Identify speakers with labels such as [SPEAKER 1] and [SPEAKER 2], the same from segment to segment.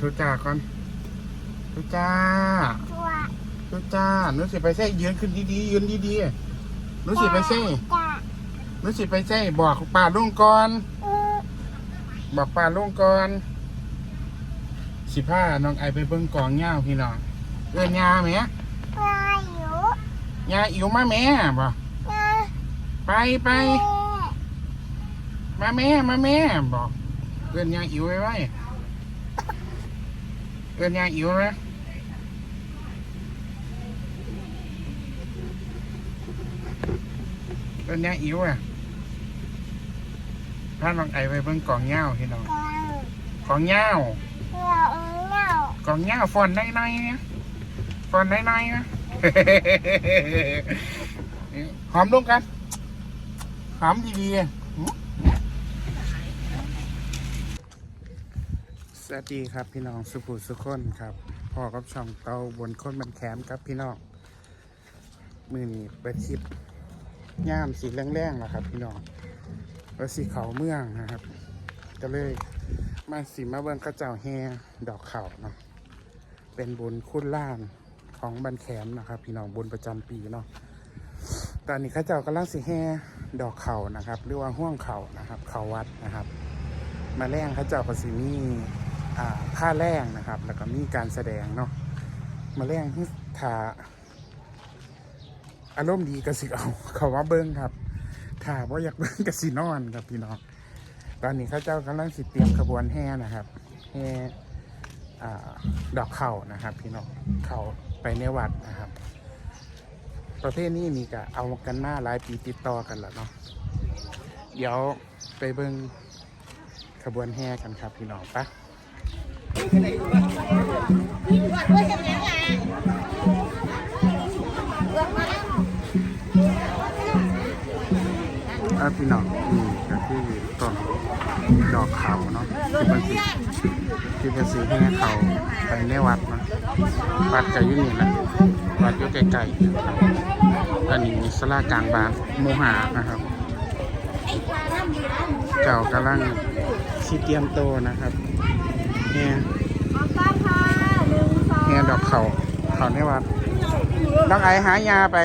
[SPEAKER 1] ทุจ้าก่อนทุจ้าทุจ้าหนูสิไปใส่ยืนขึ้นดีๆยืนดีๆหนูสิไปใส่
[SPEAKER 2] จ้า
[SPEAKER 1] หนูสิไปใส่บอกป้าลุงก่อนบอกป้าลุงก่อนสิพาน้องไอไปเบิ่งกองเหย้าพี่น้องเอิ้นยาแหม
[SPEAKER 2] ปลาอยู่
[SPEAKER 1] ยาอิ๋วมาแม่บ่
[SPEAKER 2] นะ
[SPEAKER 1] ไปไปมาแม่มาแม่บอกเอิ้นยาอิ๋วไว้ไว้ เอิ้นยาอิ๋วนะเอิ้นยาอิ๋วอะพาน้องไอไปเบิ่งกองเหย้าพี่น้อง
[SPEAKER 2] กลาง
[SPEAKER 1] กองเหย้า
[SPEAKER 2] เราเน่าก
[SPEAKER 1] องเหย้าฟอนได้หน่อยนะฟอนได้หน่อยนะหอมลงกันหอมดีๆหืม สวัสดีครับพี่น้องสุภูสุคนครับพ่อกับช่องเตาบนคนบันแคมครับพี่น้องมือนี้ไปทริปย่ามสีแรงๆล่ะครับ พี่น้องแล้วสีเขาเมืองนะครับ ก็เลยมาสีมาเบิ้งเข้าเจ้าแฮดอกเขาเนาะเป็นบุญคุณล้านของบันแคมนะครับ พี่น้องบุญประจำปีเนาะตอนนี้ข้าเจ้ากำลังสิแห่ดอกเขานะครับ หรือว่าห่วงเขานะครับ เขาวัดนะครับ มาแรงข้าเจ้าก็สิมีอ่ ผ้าแรงนะครับ แล้วก็มีการแสดงเนาะมาแรงที่ถาอารมณ์ดีก็สิเอาเขาว่าเบิ้งครับถ้าว่าอยากเบิ้งก็สินอนครับพี่น้องตอนนี้ข้าเจ้ากำลังสิเตรียมขบวนแห่นะครับแห่อดอกเข่านะครับ พี่น้องเข่าไปในวัดนะครับ ประเภทนี้นี่ก็เอากันมาหลายปีติดต่อกันแล้วเนาะเดี๋ยวไปเบิ่งขบวนแห่กันครับพี่น้องปะ อะพี่น้องนี่ก็คือต้นดอกเขาเนาะที่เป็นสีที่เป็นสีแห่เขาไปในวัดเนาะวัดก็อยู่นี่แหละวัดอยู่ไกลๆอันนี้สลากลางบานโมหานะครับ เจ้ากำลังสิเตรียมโตนะครับ แห่แห่ดอกเขาเขาในวัดน้องไอหายาไป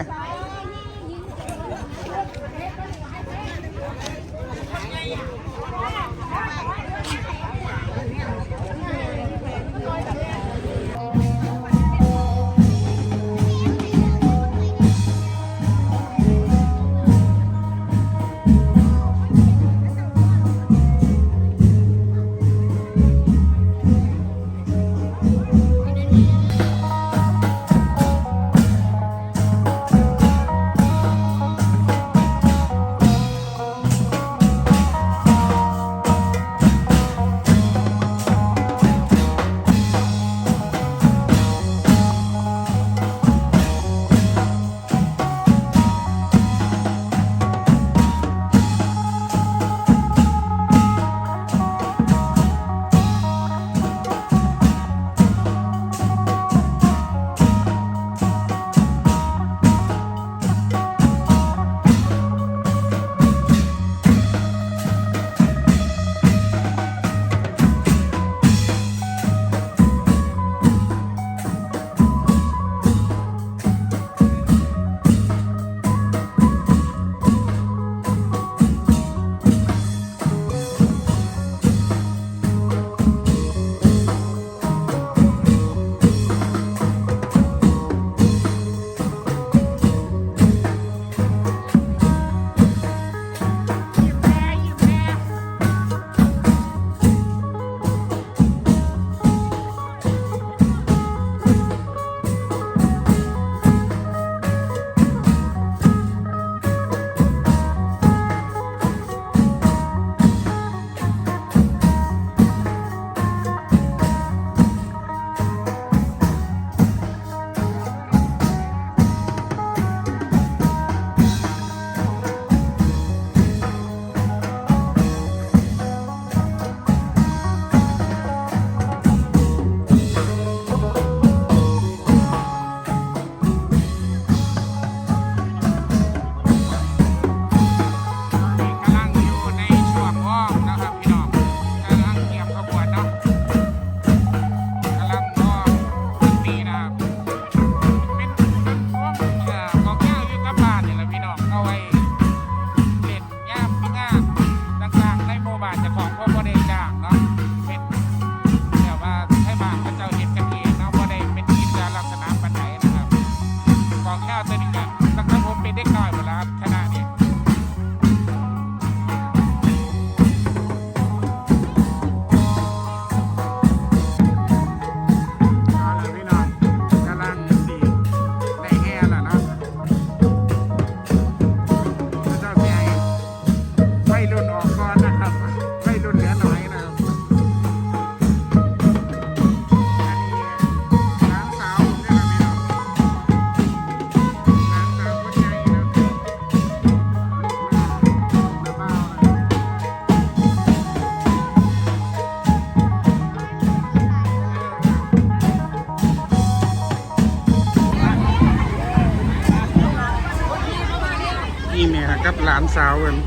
[SPEAKER 1] สาวเพิ่น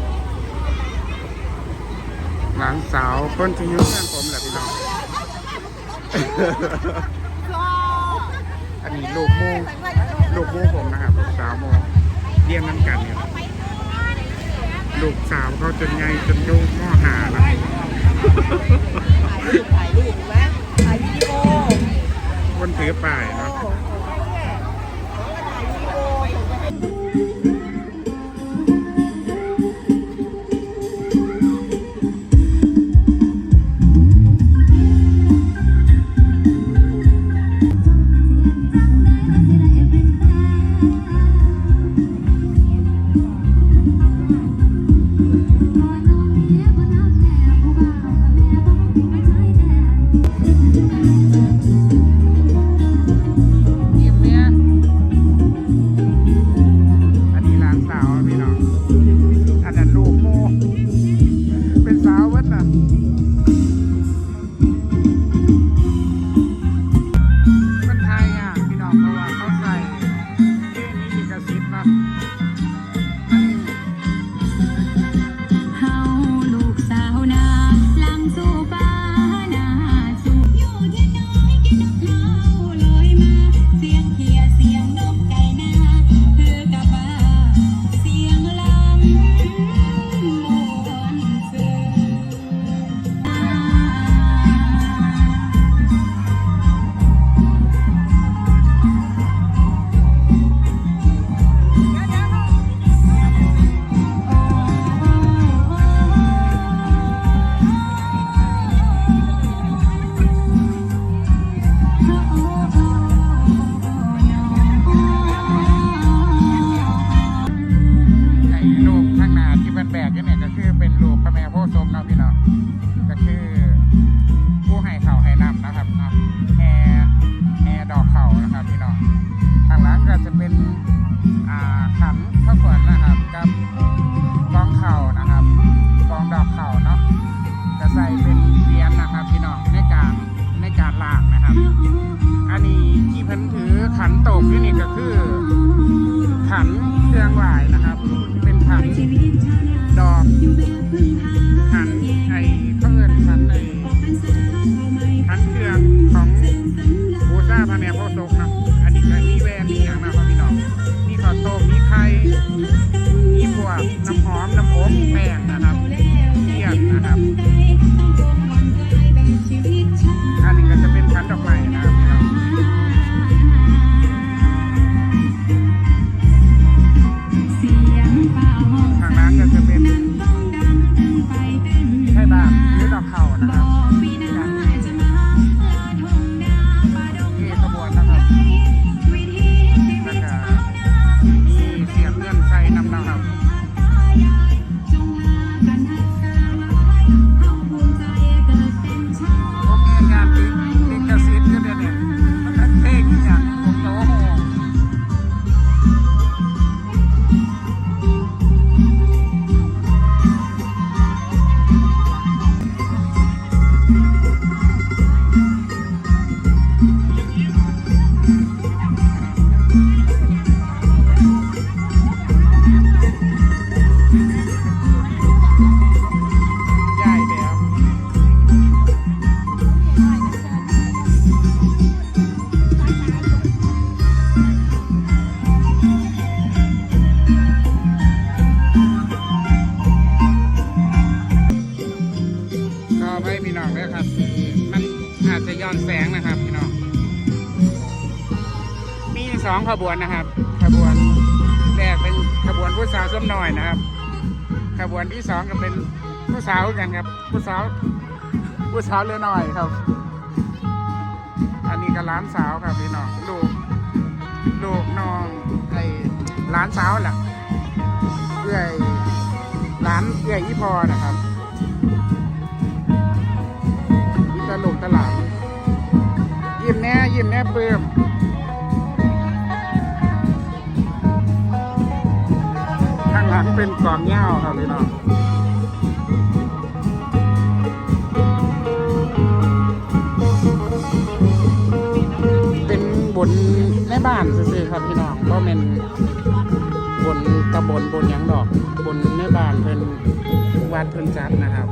[SPEAKER 1] หลานสาวคนที่อยู่ข้างผมแหละพี่น้อง อันนี้ลูกโมลูกโมผมนะครับลูกสาวโมเรียนนั่นกันเนี่ยลูกสาวเขาจนใหญ่จนลูกมอหาแล้ว
[SPEAKER 3] ถ่ายรูปไหมถ่ายวิดีโอ
[SPEAKER 1] คนถือป้ายเนาะ มันอาจจะย้อนแสงนะครับพี่น้อง มีสองขบวนนะครับ ขบวนแรกเป็นขบวนผู้สาวส้มน้อยนะครับ ขบวนที่สองก็เป็นผู้สาวกันครับ ผู้สาวผู้สาวเรือน้อยครับ อันนี้ก็หล้านสาวครับพี่น้องลูกลูกน้องไอ้หล้านสาวแหละเอื้อยหล้านเอื้อยอีพอนะครับ ตลกตลาดยิ้มแน่ยิ้มแน่เปิ่มข้างหลังเป็นกองเหย้าครับพี่น้องเป็นบนในบ้านซื่อๆครับพี่น้องก็เป็นบนตำบลบนยังดอกบนในบ้านเพิ่นวัดเพิ่นจัดนะครับ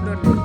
[SPEAKER 1] ที่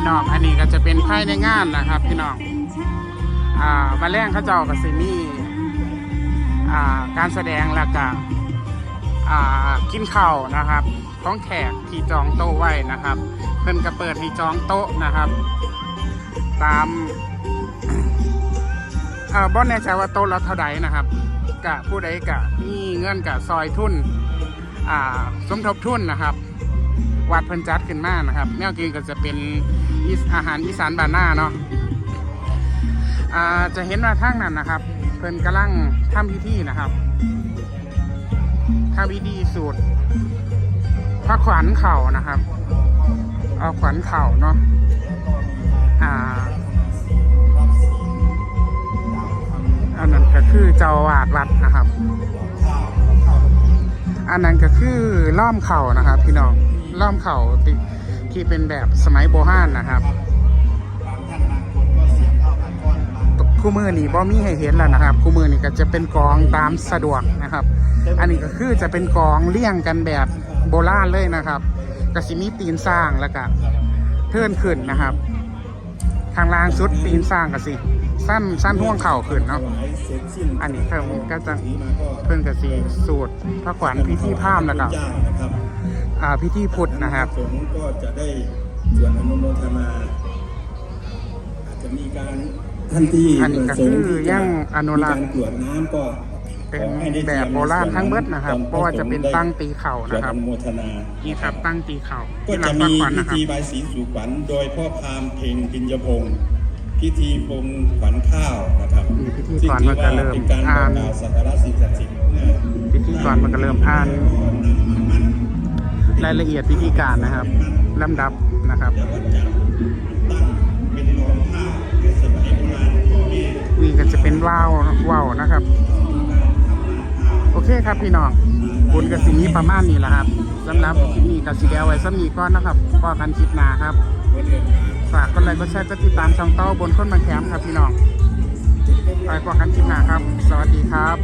[SPEAKER 1] พี่น้องอันนี้ก็จะเป็นภายในงานนะครับพี่น้องอ่ามาแรงเขาเจ้ากับซิมีอ่าการแสดงแล้วก็อ่ากินข้าวนะครับของแขกที่จองโต๊ะไว้นะครับ เพิ่นก็เปิดให้จองโต๊ะนะครับ ตามเอ่อบ่แน่ใจว่าโต๊ะละเท่าใดนะครับกะผู้ใดกะมีเงินกะซอยทุนอ่าสมทบทุนนะครับ วัดเพิ่นจัดขึ้นมานะครับ แนวกินก็จะเป็น อาหารอีสานบ้านหน้าเนาะอ่าจะเห็นว่าทางนั้นนะครับ เพิ่นกำลังทำพิธีนะครับทำพิธีสูตรพระขวัญเข่านะครับ เอาขวัญเข่าเนาะอ่าอันนั้นก็คือเจ้าอาวาดวัดนะครับ อันนั้นก็คือล่อมเข่านะครับ พี่น้อง ล่อมเข่าที่ที่เป็นแบบสมัยโบราณนะครับคู่มือนี่บ่มีให้เห็นแล้วนะครับ คู่มือนี่ก็จะเป็นกองตามสะดวกนะครับ อันนี้ก็คือจะเป็นกองเลี่ยงกันแบบโบราณเลยนะครับก็สิมีตีนสร้างแล้วก็เทิ่นขึ้นนะครับ ทางล่างสุดตีนสร้างก็สิสั้นสั้นห่วงเข่าขึ้นเนาะอันนี้เพิ่มก็จะเพิ่งกสีสูตรพระขวัญพิธีพราหมแล้วก็ อ่าพิธีพุทธนะครับ
[SPEAKER 4] สงฆ์ก็จะได้ส่วนอนุโมทนาอาจจะมีการท่านที่
[SPEAKER 1] อันนี้ก็คือยังอนุรักษ์
[SPEAKER 4] มีการกรวดน้ำก็
[SPEAKER 1] เป็น
[SPEAKER 4] ขอให้ได้
[SPEAKER 1] แบบโบราณทั้งเบิดนะครับ
[SPEAKER 4] ตอ
[SPEAKER 1] เพราะว่าจะเป็นตั้งตีเข่า
[SPEAKER 4] ส่วน
[SPEAKER 1] นะค
[SPEAKER 4] อ
[SPEAKER 1] รับ
[SPEAKER 4] นุโมทนา
[SPEAKER 1] นี่ครับตั้งตีเข่า
[SPEAKER 4] ก็
[SPEAKER 1] ที่หลั
[SPEAKER 4] จะ
[SPEAKER 1] งพระ
[SPEAKER 4] มี
[SPEAKER 1] ขวัญ
[SPEAKER 4] พิ
[SPEAKER 1] นะครับ
[SPEAKER 4] ธีบายสีสู่ขวัญโดยพ่อพราหมณ์เพ่งพิญญพงศ์พิธีปงขวัญข้าวนะครับ
[SPEAKER 1] มีพิธีก่อนมันก็เริ่ม
[SPEAKER 4] ซึ่งถือว่าเป็นการบ
[SPEAKER 1] อ่า
[SPEAKER 4] อนกกล่าวสักการะสิ่งศักดิ์สิทธิ์เมื่อ
[SPEAKER 1] พิธีก่อนมันก็เริ่มอ่าน รายละเอียดพิธีการนะครับลำดับนะครับ
[SPEAKER 4] แล้วก็จัดตั้งเป็นโรงข้าวในสมัยโบราณพ่อแม่
[SPEAKER 1] นี่ก็จะเป็นว่าวว่าวนะครับ โอเคครับพี่น้องบุญกสิมีประมาณนี้แหละครับสำหรับคลิปนี้กับสีแดวไว้สำนีก้อนนะครับก็กันคลิปหนาครับฝากกดไลค์กดแชร์กดติดตามช่องเต้าบนคนบางแคมป์ครับพี่น้องไปกว่ากันคลิปหน้าครับ สวัสดีครับ